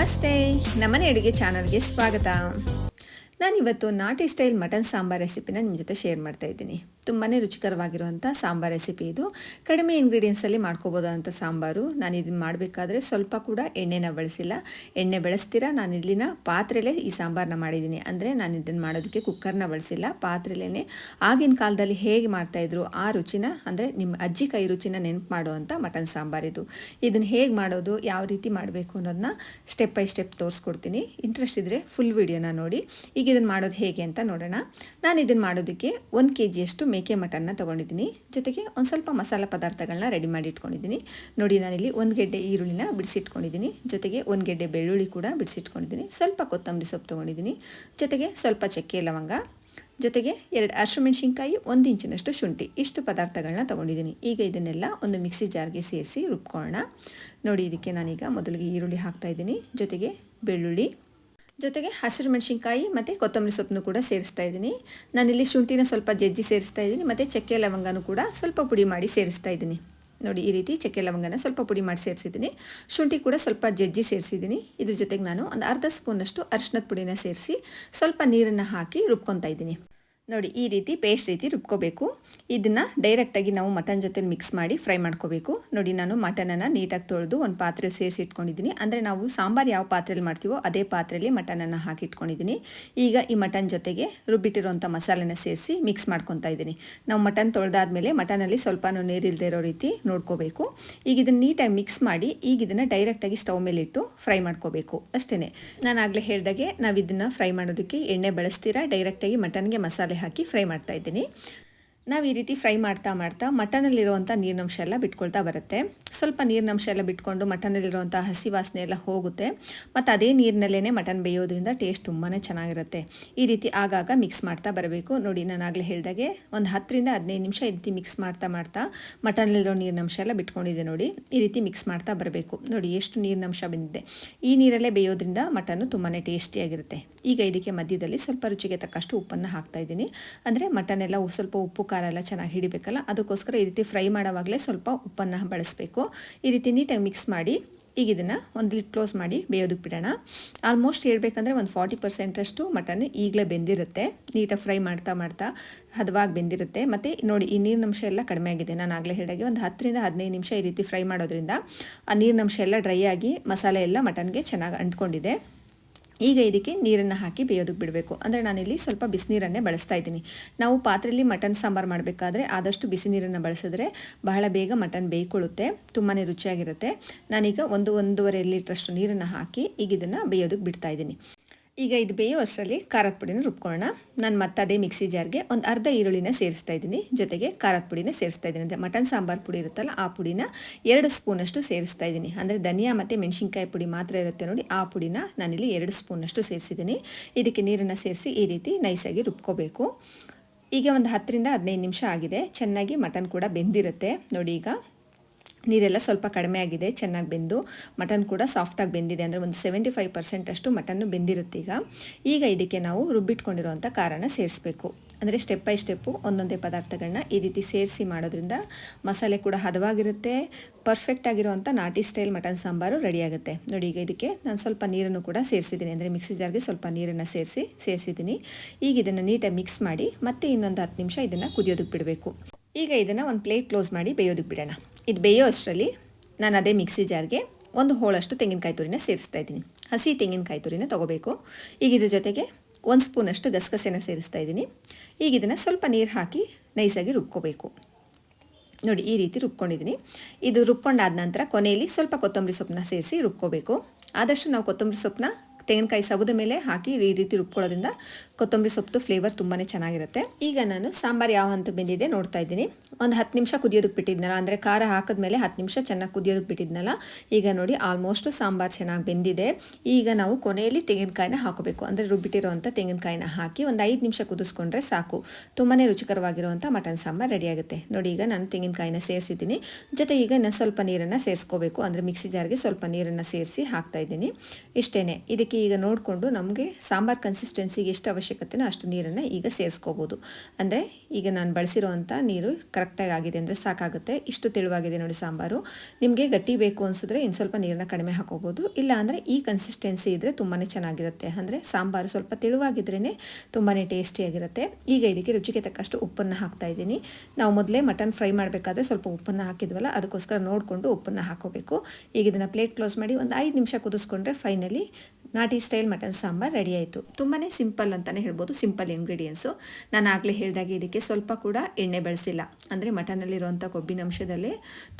ನಮಸ್ತೆ. ನಮ್ಮನೆ ಅಡುಗೆ ಚಾನಲ್ಗೆ ಸ್ವಾಗತ. ನಾನಿವತ್ತು ನಾಟಿ ಸ್ಟೈಲ್ ಮಟನ್ ಸಾಂಬಾರ್ ರೆಸಿಪಿನ ನಿಮ್ಮ ಜೊತೆ ಶೇರ್ ಮಾಡ್ತಾ ಇದ್ದೀನಿ. ತುಂಬಾ ರುಚಿಕರವಾಗಿರುವಂಥ ಸಾಂಬಾರ್ ರೆಸಿಪಿ ಇದು. ಕಡಿಮೆ ಇಂಗ್ರೀಡಿಯೆಂಟ್ಸಲ್ಲಿ ಮಾಡ್ಕೋಬೋದಾದಂಥ ಸಾಂಬಾರು. ನಾನು ಇದನ್ನು ಮಾಡಬೇಕಾದ್ರೆ ಸ್ವಲ್ಪ ಕೂಡ ಎಣ್ಣೆನ ಬಳಸಿಲ್ಲ. ಎಣ್ಣೆ ಬಳಸ್ತೀರಾ? ನಾನು ಇಲ್ಲಿನ ಪಾತ್ರೆಲೇ ಈ ಸಾಂಬಾರನ್ನ ಮಾಡಿದ್ದೀನಿ. ಅಂದರೆ ನಾನು ಇದನ್ನು ಮಾಡೋದಕ್ಕೆ ಕುಕ್ಕರ್ನ ಬಳಸಿಲ್ಲ. ಪಾತ್ರೆಲೇ ಆಗಿನ ಕಾಲದಲ್ಲಿ ಹೇಗೆ ಮಾಡ್ತಾಯಿದ್ರು ಆ ರುಚಿನ, ಅಂದರೆ ನಿಮ್ಮ ಅಜ್ಜಿ ಕೈ ರುಚಿನ ನೆನಪು ಮಾಡುವಂಥ ಮಟನ್ ಸಾಂಬಾರಿದು ಇದನ್ನು ಹೇಗೆ ಮಾಡೋದು, ಯಾವ ರೀತಿ ಮಾಡಬೇಕು ಅನ್ನೋದನ್ನ ಸ್ಟೆಪ್ ಬೈ ಸ್ಟೆಪ್ ತೋರಿಸ್ಕೊಡ್ತೀನಿ. ಇಂಟ್ರೆಸ್ಟ್ ಇದ್ದರೆ ಫುಲ್ ವಿಡಿಯೋನ ನೋಡಿ. ಈಗ ಇದನ್ನು ಮಾಡೋದು ಹೇಗೆ ಅಂತ ನೋಡೋಣ. ನಾನು ಇದನ್ನು ಮಾಡೋದಕ್ಕೆ ಒಂದು ಕೆ ಜಿಯಷ್ಟು ಮೇಕೆ ಮಟನ್ನ ತೊಗೊಂಡಿದ್ದೀನಿ. ಜೊತೆಗೆ ಒಂದು ಸ್ವಲ್ಪ ಮಸಾಲೆ ಪದಾರ್ಥಗಳನ್ನ ರೆಡಿ ಮಾಡಿ ಇಟ್ಕೊಂಡಿದ್ದೀನಿ. ನೋಡಿ, ನಾನಿಲ್ಲಿ ಒಂದು ಗೆಡ್ಡೆ ಈರುಳ್ಳಿನ ಬಿಡಿಸಿಟ್ಕೊಂಡಿದ್ದೀನಿ. ಜೊತೆಗೆ ಒಂದು ಗೆಡ್ಡೆ ಬೆಳ್ಳುಳ್ಳಿ ಕೂಡ ಬಿಡಿಸಿಟ್ಕೊಂಡಿದ್ದೀನಿ. ಸ್ವಲ್ಪ ಕೊತ್ತಂಬರಿ ಸೊಪ್ಪು ತೊಗೊಂಡಿದ್ದೀನಿ. ಜೊತೆಗೆ ಸ್ವಲ್ಪ ಚಕ್ಕೆ ಲವಂಗ. ಜೊತೆಗೆ ಎರಡು ಹಸಿಮೆಣ್ಸಿನ್ಕಾಯಿ, ಒಂದು ಇಂಚಿನಷ್ಟು ಶುಂಠಿ. ಇಷ್ಟು ಪದಾರ್ಥಗಳನ್ನ ತೊಗೊಂಡಿದ್ದೀನಿ. ಈಗ ಇದನ್ನೆಲ್ಲ ಒಂದು ಮಿಕ್ಸಿ ಜಾರ್ಗೆ ಸೇರಿಸಿ ರುಬ್ಕೊಳ್ಳೋಣ. ನೋಡಿ, ಇದಕ್ಕೆ ನಾನೀಗ ಮೊದಲಿಗೆ ಈರುಳ್ಳಿ ಹಾಕ್ತಾಯಿದ್ದೀನಿ ಜೊತೆಗೆ ಬೆಳ್ಳುಳ್ಳಿ ಜೊತೆಗೆ ಹಸಿರು ಮೆಣಸಿನ್ಕಾಯಿ ಮತ್ತು ಕೊತ್ತಂಬರಿ ಸೊಪ್ಪನ್ನು ಕೂಡ ಸೇರಿಸ್ತಾ ಇದ್ದೀನಿ. ನಾನಿಲ್ಲಿ ಶುಂಠಿನ ಸ್ವಲ್ಪ ಜಜ್ಜಿ ಸೇರಿಸ್ತಾ ಇದ್ದೀನಿ ಮತ್ತು ಚಕ್ಕೆ ಲವಂಗನೂ ಕೂಡ ಸ್ವಲ್ಪ ಪುಡಿ ಮಾಡಿ ಸೇರಿಸ್ತಾ ಇದ್ದೀನಿ. ನೋಡಿ, ಈ ರೀತಿ ಚಕ್ಕೆ ಲವಂಗನ ಸ್ವಲ್ಪ ಪುಡಿ ಮಾಡಿ ಸೇರಿಸಿದ್ದೀನಿ. ಶುಂಠಿ ಕೂಡ ಸ್ವಲ್ಪ ಜಜ್ಜಿ ಸೇರಿಸಿದ್ದೀನಿ. ಇದ್ರ ಜೊತೆಗೆ ನಾನು ಒಂದು ಅರ್ಧ ಸ್ಪೂನಷ್ಟು ಅರಿಶಿನದ ಪುಡಿನ ಸೇರಿಸಿ ಸ್ವಲ್ಪ ನೀರನ್ನು ಹಾಕಿ ರುಬ್ಕೊತಾ ಇದ್ದೀನಿ. ನೋಡಿ, ಈ ರೀತಿ ಪೇಸ್ಟ್ ರೀತಿ ರುಬ್ಕೋಬೇಕು. ಇದನ್ನು ಡೈರೆಕ್ಟಾಗಿ ನಾವು ಮಟನ್ ಜೊತೆ ಮಿಕ್ಸ್ ಮಾಡಿ ಫ್ರೈ ಮಾಡ್ಕೋಬೇಕು. ನೋಡಿ, ನಾನು ಮಟನನ್ನು ನೀಟಾಗಿ ತೊಳೆದು ಒಂದು ಪಾತ್ರೆ ಸೇರಿಸಿ ಇಟ್ಕೊಂಡಿದ್ದೀನಿ. ಅಂದರೆ ನಾವು ಸಾಂಬಾರು ಯಾವ ಪಾತ್ರೆಯಲ್ಲಿ ಮಾಡ್ತೀವೋ ಅದೇ ಪಾತ್ರೆಯಲ್ಲಿ ಮಟನನ್ನು ಹಾಕಿ ಇಟ್ಕೊಂಡಿದ್ದೀನಿ. ಈಗ ಈ ಮಟನ್ ಜೊತೆಗೆ ರುಬ್ಬಿಟ್ಟಿರುವಂಥ ಮಸಾಲೆನ ಸೇರಿಸಿ ಮಿಕ್ಸ್ ಮಾಡ್ಕೊತಾ ಇದ್ದೀನಿ. ನಾವು ಮಟನ್ ತೊಳೆದಾದ್ಮೇಲೆ ಮಟನಲ್ಲಿ ಸ್ವಲ್ಪ ನೀರಿಲ್ಲದೆ ಇರೋ ರೀತಿ ನೋಡ್ಕೋಬೇಕು. ಈಗ ಇದನ್ನು ನೀಟಾಗಿ ಮಿಕ್ಸ್ ಮಾಡಿ ಈಗ ಇದನ್ನು ಡೈರೆಕ್ಟಾಗಿ ಸ್ಟವ್ ಮೇಲೆ ಇಟ್ಟು ಫ್ರೈ ಮಾಡ್ಕೋಬೇಕು. ಅಷ್ಟೇ ನಾನು ಆಗಲೇ ಹೇಳಿದಾಗೆ ನಾವು ಇದನ್ನು ಫ್ರೈ ಮಾಡೋದಕ್ಕೆ ಎಣ್ಣೆ ಬಳಸ್ತೀರಾ? ಡೈರೆಕ್ಟಾಗಿ ಮಟನ್ಗೆ ಮಸಾಲೆ ಹಾಕಿ ಫ್ರೈ ಮಾಡ್ತಾ ಇದ್ದೀನಿ. ನಾವು ಈ ರೀತಿ ಫ್ರೈ ಮಾಡ್ತಾ ಮಾಡ್ತಾ ಮಟನಲ್ಲಿರುವಂಥ ನೀರಿನಂಶ ಎಲ್ಲ ಬಿಟ್ಕೊಳ್ತಾ ಬರುತ್ತೆ. ಸ್ವಲ್ಪ ನೀರಿನಂಶ ಎಲ್ಲ ಬಿಟ್ಕೊಂಡು ಮಟನಲ್ಲಿರುವಂಥ ಹಸಿ ವಾಸನೆ ಎಲ್ಲ ಹೋಗುತ್ತೆ. ಮತ್ತು ಅದೇ ನೀರಿನಲ್ಲೇ ಮಟನ್ ಬೇಯೋದ್ರಿಂದ ಟೇಸ್ಟ್ ತುಂಬಾ ಚೆನ್ನಾಗಿರುತ್ತೆ. ಈ ರೀತಿ ಆಗಾಗ ಮಿಕ್ಸ್ ಮಾಡ್ತಾ ಬರಬೇಕು. ನೋಡಿ ನಾನು ಆಗಲೇ ಹೇಳಿದಾಗೆ ಒಂದು ಹತ್ತರಿಂದ ಹದಿನೈದು ನಿಮಿಷ ಈ ರೀತಿ ಮಿಕ್ಸ್ ಮಾಡ್ತಾ ಮಾಡ್ತಾ ಮಟನಲ್ಲಿರೋ ನೀರಿನಂಶ ಎಲ್ಲ ಬಿಟ್ಕೊಂಡಿದೆ ನೋಡಿ. ಈ ರೀತಿ ಮಿಕ್ಸ್ ಮಾಡ್ತಾ ಬರಬೇಕು. ನೋಡಿ ಎಷ್ಟು ನೀರಿನಂಶ ಬಂದಿದೆ. ಈ ನೀರಲ್ಲೇ ಬೇಯೋದ್ರಿಂದ ಮಟನ್ನು ತುಂಬಾ ಟೇಸ್ಟಿಯಾಗಿರುತ್ತೆ. ಈಗ ಇದಕ್ಕೆ ಮಧ್ಯದಲ್ಲಿ ಸ್ವಲ್ಪ ರುಚಿಗೆ ತಕ್ಕಷ್ಟು ಉಪ್ಪನ್ನು ಹಾಕ್ತಾ ಇದ್ದೀನಿ. ಅಂದರೆ ಮಟನ್ ಎಲ್ಲ ಸ್ವಲ್ಪ ಉಪ್ಪು ಖಾರ ಎಲ್ಲ ಚೆನ್ನಾಗಿ ಹಿಡಿಬೇಕಲ್ಲ, ಅದಕ್ಕೋಸ್ಕರ ಈ ರೀತಿ ಫ್ರೈ ಮಾಡೋವಾಗಲೇ ಸ್ವಲ್ಪ ಉಪ್ಪನ್ನು ಬಳಸಬೇಕು. ಈ ರೀತಿ ನೀಟಾಗಿ ಮಿಕ್ಸ್ ಮಾಡಿ, ಈಗ ಇದನ್ನು ಒಂದು ಲಿಟ್ ಕ್ಲೋಸ್ ಮಾಡಿ ಬೇಯೋದಕ್ಕೆ ಬಿಡೋಣ. ಆಲ್ಮೋಸ್ಟ್ ಹೇಳ್ಬೇಕಂದ್ರೆ ಒಂದು ಫಾರ್ಟಿ ಪರ್ಸೆಂಟಷ್ಟು ಮಟನ್ ಈಗಲೇ ಬೆಂದಿರುತ್ತೆ. ನೀಟಾಗಿ ಫ್ರೈ ಮಾಡ್ತಾ ಮಾಡ್ತಾ ಹದವಾಗಿ ಬೆಂದಿರುತ್ತೆ. ಮತ್ತು ನೋಡಿ, ಈ ನೀರಿನಂಶ ಎಲ್ಲ ಕಡಿಮೆ ಆಗಿದೆ. ನಾನು ಆಗಲೇ ಹೇಳಿದಾಗೆ ಒಂದು ಹತ್ತರಿಂದ ಹದಿನೈದು ನಿಮಿಷ ಈ ರೀತಿ ಫ್ರೈ ಮಾಡೋದ್ರಿಂದ ಆ ನೀರಿನಂಶ ಎಲ್ಲ ಡ್ರೈ ಆಗಿ ಮಸಾಲೆ ಎಲ್ಲ ಮಟನ್ಗೆ ಚೆನ್ನಾಗಿ ಅಂಟ್ಕೊಂಡಿದೆ. ಈಗ ಇದಕ್ಕೆ ನೀರನ್ನು ಹಾಕಿ ಬೇಯೋದಕ್ಕೆ ಬಿಡಬೇಕು. ಅಂದರೆ ನಾನಿಲ್ಲಿ ಸ್ವಲ್ಪ ಬಿಸಿನೀರನ್ನೇ ಬಳಸ್ತಾ ಇದ್ದೀನಿ. ನಾವು ಪಾತ್ರೆಯಲ್ಲಿ ಮಟನ್ ಸಾಂಬಾರು ಮಾಡಬೇಕಾದ್ರೆ ಆದಷ್ಟು ಬಿಸಿ ನೀರನ್ನು ಬಳಸಿದ್ರೆ ಬಹಳ ಬೇಗ ಮಟನ್ ಬೇಯ್ಕೊಳ್ಳುತ್ತೆ ತುಂಬಾ ರುಚಿಯಾಗಿರುತ್ತೆ. ನಾನೀಗ ಒಂದು ಒಂದೂವರೆ ಲೀಟ್ರಷ್ಟು ನೀರನ್ನು ಹಾಕಿ ಈಗ ಇದನ್ನು ಬೇಯೋದಕ್ಕೆ ಬಿಡ್ತಾ ಇದ್ದೀನಿ. ಈಗ ಇದು ಬೇಯೋ ಅಷ್ಟರಲ್ಲಿ ಖಾರದ ಪುಡಿನ ರುಬ್ಕೊಳ್ಳೋಣ. ನಾನು ಮತ್ತೆ ಅದೇ ಮಿಕ್ಸಿ ಜಾರ್ಗೆ ಒಂದು ಅರ್ಧ ಈರುಳ್ಳಿನ ಸೇರಿಸ್ತಾ ಇದ್ದೀನಿ. ಜೊತೆಗೆ ಖಾರದ ಪುಡಿನ ಸೇರಿಸ್ತಾ ಇದ್ದೀನಿ. ಅಂದರೆ ಮಟನ್ ಸಾಂಬಾರು ಪುಡಿ ಇರುತ್ತಲ್ಲ ಆ ಪುಡಿನ ಎರಡು ಸ್ಪೂನಷ್ಟು ಸೇರಿಸ್ತಾ ಇದ್ದೀನಿ. ಅಂದರೆ ಧನಿಯಾ ಮತ್ತು ಮೆಣಸಿನ್ಕಾಯಿ ಪುಡಿ ಮಾತ್ರ ಇರುತ್ತೆ ನೋಡಿ, ಆ ಪುಡಿನ ನಾನಿಲ್ಲಿ ಎರಡು ಸ್ಪೂನಷ್ಟು ಸೇರಿಸಿದ್ದೀನಿ. ಇದಕ್ಕೆ ನೀರನ್ನು ಸೇರಿಸಿ ಈ ರೀತಿ ನೈಸಾಗಿ ರುಬ್ಕೋಬೇಕು. ಈಗ ಒಂದು ಹತ್ತರಿಂದ ಹದಿನೈದು ನಿಮಿಷ ಆಗಿದೆ. ಚೆನ್ನಾಗಿ ಮಟನ್ ಕೂಡ ಬೆಂದಿರುತ್ತೆ. ನೋಡಿ ಈಗ ನೀರೆಲ್ಲ ಸ್ವಲ್ಪ ಕಡಿಮೆ ಆಗಿದೆ, ಚೆನ್ನಾಗಿ ಬೆಂದು ಮಟನ್ ಕೂಡ ಸಾಫ್ಟಾಗಿ ಬೆಂದಿದೆ ಅಂದರೆ ಒಂದು ಸೆವೆಂಟಿ ಫೈವ್ ಪರ್ಸೆಂಟಷ್ಟು ಮಟನ್ನು ಬೆಂದಿರುತ್ತೆ ಈಗ. ಈಗ ಇದಕ್ಕೆ ನಾವು ರುಬ್ಬಿಟ್ಕೊಂಡಿರುವಂಥ ಖಾರನ ಸೇರಿಸ್ಬೇಕು. ಅಂದರೆ ಸ್ಟೆಪ್ ಬೈ ಸ್ಟೆಪ್ಪು ಒಂದೊಂದೇ ಪದಾರ್ಥಗಳನ್ನ ಈ ರೀತಿ ಸೇರಿಸಿ ಮಾಡೋದ್ರಿಂದ ಮಸಾಲೆ ಕೂಡ ಹದವಾಗಿರುತ್ತೆ ಪರ್ಫೆಕ್ಟ್ ಆಗಿರುವಂಥ ನಾಟಿ ಸ್ಟೈಲ್ ಮಟನ್ ಸಾಂಬಾರು ರೆಡಿಯಾಗುತ್ತೆ ನೋಡಿ ಈಗ ಇದಕ್ಕೆ ನಾನು ಸ್ವಲ್ಪ ನೀರನ್ನು ಕೂಡ ಸೇರಿಸಿದ್ದೀನಿ. ಅಂದರೆ ಮಿಕ್ಸಿ ಜಾರ್ಗೆ ಸ್ವಲ್ಪ ನೀರನ್ನು ಸೇರಿಸಿ, ಸೇರಿಸಿದ್ದೀನಿ. ಈಗ ಇದನ್ನು ನೀಟಾಗಿ ಮಿಕ್ಸ್ ಮಾಡಿ ಮತ್ತೆ ಇನ್ನೊಂದು ಹತ್ತು ನಿಮಿಷ ಇದನ್ನು ಕುದಿಯೋದಕ್ಕೆ ಬಿಡಬೇಕು. ಈಗ ಇದನ್ನು ಒಂದು ಪ್ಲೇಟ್ ಕ್ಲೋಸ್ ಮಾಡಿ ಬೇಯೋದಕ್ಕೆ ಬಿಡೋಣ. ಇದು ಬೇಯೋ ಅಷ್ಟರಲ್ಲಿ ನಾನು ಅದೇ ಮಿಕ್ಸಿ ಜಾರ್ಗೆ ಒಂದು ಹೋಳಷ್ಟು ತೆಂಗಿನಕಾಯಿ ತುರಿನ ಸೇರಿಸ್ತಾ ಇದ್ದೀನಿ. ಹಸಿ ತೆಂಗಿನಕಾಯಿ ತುರಿನ ತೊಗೋಬೇಕು. ಈಗ ಇದ್ರ ಜೊತೆಗೆ ಒಂದು ಸ್ಪೂನಷ್ಟು ಗಸಗಸೆನ ಸೇರಿಸ್ತಾ ಇದ್ದೀನಿ. ಈಗ ಇದನ್ನು ಸ್ವಲ್ಪ ನೀರು ಹಾಕಿ ನೈಸಾಗಿ ರುಬ್ಕೋಬೇಕು. ನೋಡಿ, ಈ ರೀತಿ ರುಬ್ಕೊಂಡಿದ್ದೀನಿ. ಇದು ರುಬ್ಕೊಂಡಾದ ನಂತರ ಕೊನೆಯಲ್ಲಿ ಸ್ವಲ್ಪ ಕೊತ್ತಂಬರಿ ಸೊಪ್ಪನ್ನ ಸೇರಿಸಿ ರುಬ್ಕೋಬೇಕು. ಆದಷ್ಟು ನಾವು ಕೊತ್ತಂಬರಿ ಸೊಪ್ಪನ್ನ ತೆಂಗಿನಕಾಯಿ ಸಬುದ ಮೇಲೆ ಹಾಕಿ ಈ ರೀತಿ ರುಬ್ಕೊಳ್ಳೋದ್ರಿಂದ ಕೊತ್ತಂಬರಿ ಸೊಪ್ಪು ಫ್ಲೇವರ್ ತುಂಬಾ ಚೆನ್ನಾಗಿರುತ್ತೆ. ಈಗ ನಾನು ಸಾಂಬಾರು ಯಾವ ಹಂತ ಬೆಂದಿದೆ ನೋಡ್ತಾ ಇದ್ದೀನಿ. ಒಂದು ಹತ್ತು ನಿಮಿಷ ಕುದಿಯೋದಕ್ಕೆ ಬಿಟ್ಟಿದ್ನಲ್ಲ, ಅಂದರೆ ಖಾರ ಹಾಕಿದ್ಮೇಲೆ ಹತ್ತು ನಿಮಿಷ ಚೆನ್ನಾಗಿ ಕುದಿಯೋದಕ್ಕೆ ಬಿಟ್ಟಿದ್ನಲ್ಲ, ಈಗ ನೋಡಿ ಆಲ್ಮೋಸ್ಟ್ ಸಾಂಬಾರು ಚೆನ್ನಾಗಿ ಬೆಂದಿದೆ. ಈಗ ನಾವು ಕೊನೆಯಲ್ಲಿ ತೆಂಗಿನಕಾಯಿನ ಹಾಕೋಬೇಕು. ಅಂದರೆ ರುಬ್ಬಿಟ್ಟಿರುವಂಥ ತೆಂಗಿನಕಾಯಿನ ಹಾಕಿ ಒಂದು ಐದು ನಿಮಿಷ ಕುದಿಸ್ಕೊಂಡ್ರೆ ಸಾಕು. ತುಂಬಾ ರುಚಿಕರವಾಗಿರುವಂಥ ಮಟನ್ ಸಾಂಬಾರು ರೆಡಿಯಾಗುತ್ತೆ ನೋಡಿ, ಈಗ ನಾನು ತೆಂಗಿನಕಾಯಿನ ಸೇರಿಸಿದ್ದೀನಿ. ಜೊತೆ ಈಗ ನಾನು ಸ್ವಲ್ಪ ನೀರನ್ನು ಸೇರಿಸ್ಕೋಬೇಕು. ಅಂದರೆ ಮಿಕ್ಸಿ ಜಾರ್ಗೆ ಸ್ವಲ್ಪ ನೀರನ್ನು ಸೇರಿಸಿ ಹಾಕ್ತಾ ಇದ್ದೀನಿ. ಇಷ್ಟೇ ಇದಕ್ಕೆ ಈಗ ನೋಡಿಕೊಂಡು ನಮಗೆ ಸಾಂಬಾರ್ ಕನ್ಸಿಸ್ಟೆನ್ಸಿಗೆ ಎಷ್ಟು ಅವಶ್ಯಕತೆನೋ ಅಷ್ಟು ನೀರನ್ನು ಈಗ ಸೇರಿಸ್ಕೋಬೋದು. ಅಂದರೆ ಈಗ ನಾನು ಬಳಸಿರೋವಂಥ ನೀರು ಕರೆಕ್ಟಾಗಿ ಆಗಿದೆ ಅಂದರೆ ಸಾಕಾಗುತ್ತೆ. ಇಷ್ಟು ತೆಳುವಾಗಿದೆ ನೋಡಿ ಸಾಂಬಾರು. ನಿಮಗೆ ಗಟ್ಟಿ ಬೇಕು ಅನಿಸಿದ್ರೆ ಇನ್ನು ಸ್ವಲ್ಪ ನೀರನ್ನ ಕಡಿಮೆ ಹಾಕೋಬೋದು. ಇಲ್ಲ ಅಂದರೆ ಈ ಕನ್ಸಿಸ್ಟೆನ್ಸಿ ಇದ್ದರೆ ತುಂಬಾ ಚೆನ್ನಾಗಿರುತ್ತೆ. ಅಂದರೆ ಸಾಂಬಾರು ಸ್ವಲ್ಪ ತೆಳುವಾಗಿದ್ರೇ ತುಂಬಾ ಟೇಸ್ಟಿಯಾಗಿರುತ್ತೆ ಈಗ ಇದಕ್ಕೆ ರುಚಿಗೆ ತಕ್ಕಷ್ಟು ಉಪ್ಪನ್ನು ಹಾಕ್ತಾ ಇದ್ದೀನಿ. ನಾವು ಮೊದಲೇ ಮಟನ್ ಫ್ರೈ ಮಾಡಬೇಕಾದ್ರೆ ಸ್ವಲ್ಪ ಉಪ್ಪನ್ನು ಹಾಕಿದ್ವಲ್ಲ, ಅದಕ್ಕೋಸ್ಕರ ನೋಡಿಕೊಂಡು ಉಪ್ಪನ್ನು ಹಾಕೋಬೇಕು. ಈಗ ಇದನ್ನು ಪ್ಲೇಟ್ ಕ್ಲೋಸ್ ಮಾಡಿ ಒಂದು ಐದು ನಿಮಿಷ ಕುದಿಸ್ಕೊಂಡ್ರೆ ಫೈನಲಿ ನಾಟಿ ಸ್ಟೈಲ್ ಮಟನ್ ಸಾಂಬಾರ್ ರೆಡಿ ಆಯಿತು. ತುಂಬಾ ಸಿಂಪಲ್ ಅಂತಲೇ ಹೇಳ್ಬೋದು, ಸಿಂಪಲ್ ಇಂಗ್ರೀಡಿಯೆಂಟ್ಸು ನಾನು ಆಗಲೇ ಹೇಳಿದಾಗೆ ಇದಕ್ಕೆ ಸ್ವಲ್ಪ ಕೂಡ ಎಣ್ಣೆ ಬಳಸಿಲ್ಲ. ಅಂದರೆ ಮಟನಲ್ಲಿರುವಂಥ ಕೊಬ್ಬಿನ ಅಂಶದಲ್ಲೇ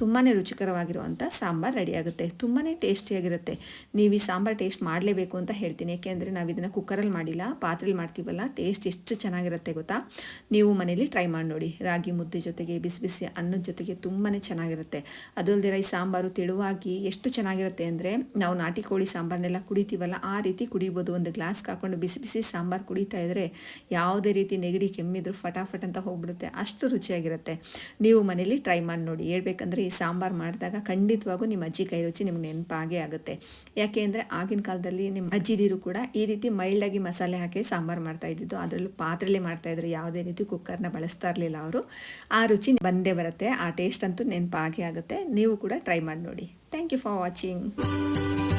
ತುಂಬಾ ರುಚಿಕರವಾಗಿರುವಂಥ ಸಾಂಬಾರ್ ರೆಡಿ ಆಗುತ್ತೆ. ತುಂಬಾ ಟೇಸ್ಟಿಯಾಗಿರುತ್ತೆ ನೀವು ಈ ಸಾಂಬಾರ್ ಟೇಸ್ಟ್ ಮಾಡಲೇಬೇಕು ಅಂತ ಹೇಳ್ತೀನಿ. ಏಕೆಂದರೆ ನಾವು ಇದನ್ನು ಕುಕ್ಕರಲ್ಲಿ ಮಾಡಿಲ್ಲ, ಪಾತ್ರೆಲಿ ಮಾಡ್ತೀವಲ್ಲ ಟೇಸ್ಟ್ ಎಷ್ಟು ಚೆನ್ನಾಗಿರುತ್ತೆ ಗೊತ್ತಾ? ನೀವು ಮನೇಲಿ ಟ್ರೈ ಮಾಡಿ ನೋಡಿ. ರಾಗಿ ಮುದ್ದೆ ಜೊತೆಗೆ, ಬಿಸಿ ಬಿಸಿ ಅನ್ನದ ಜೊತೆಗೆ ತುಂಬಾ ಚೆನ್ನಾಗಿರುತ್ತೆ. ಅದಲ್ದಿರ ಈ ಸಾಂಬಾರು, ತೆಳುವಾಗಿ ಎಷ್ಟು ಚೆನ್ನಾಗಿರುತ್ತೆ ಅಂದರೆ ನಾವು ನಾಟಿ ಕೋಳಿ ಸಾಂಬಾರನ್ನೆಲ್ಲ ಕುಡಿತೀವಲ್ಲ ಆ ರೀತಿ ಕುಡಿಬೋದು. ಒಂದು ಗ್ಲಾಸ್ಗೆ ಹಾಕೊಂಡು ಬಿಸಿ ಬಿಸಿ ಸಾಂಬಾರು ಕುಡಿತಾ ಇದ್ದರೆ ಯಾವುದೇ ರೀತಿ ನೆಗಡಿ, ಕೆಮ್ಮಿದ್ರು ಫಟಾಫಟ್ ಅಂತ ಹೋಗ್ಬಿಡುತ್ತೆ. ಅಷ್ಟು ರುಚಿಯಾಗಿರುತ್ತೆ. ನೀವು ಮನೇಲಿ ಟ್ರೈ ಮಾಡಿ ನೋಡಿ. ಹೇಳ್ಬೇಕಂದ್ರೆ ಈ ಸಾಂಬಾರು ಮಾಡಿದಾಗ ಖಂಡಿತವಾಗೂ ನಿಮ್ಮ ಅಜ್ಜಿ ಕೈ ರುಚಿ ನಿಮ್ಗೆ ನೆನಪಾಗೇ ಆಗುತ್ತೆ. ಯಾಕೆ ಅಂದರೆ ಆಗಿನ ಕಾಲದಲ್ಲಿ ನಿಮ್ಮ ಅಜ್ಜಿದಿರು ಕೂಡ ಈ ರೀತಿ ಮೈಲ್ಡಾಗಿ ಮಸಾಲೆ ಹಾಕಿ ಸಾಂಬಾರು ಮಾಡ್ತಾ ಇದ್ದಿದ್ದು. ಅದರಲ್ಲೂ ಮಾಡ್ತಾ ಇದ್ರು. ಯಾವುದೇ ರೀತಿ ಕುಕ್ಕರ್ನ ಬಳಸ್ತಾ ಇರಲಿಲ್ಲ ಅವರು. ಆ ರುಚಿ ಬಂದೇ ಬರುತ್ತೆ. ಆ ಟೇಸ್ಟ್ ಅಂತೂ ನೆನಪಾಗೇ ಆಗುತ್ತೆ. ನೀವು ಕೂಡ ಟ್ರೈ ಮಾಡಿ ನೋಡಿ. Thank you for watching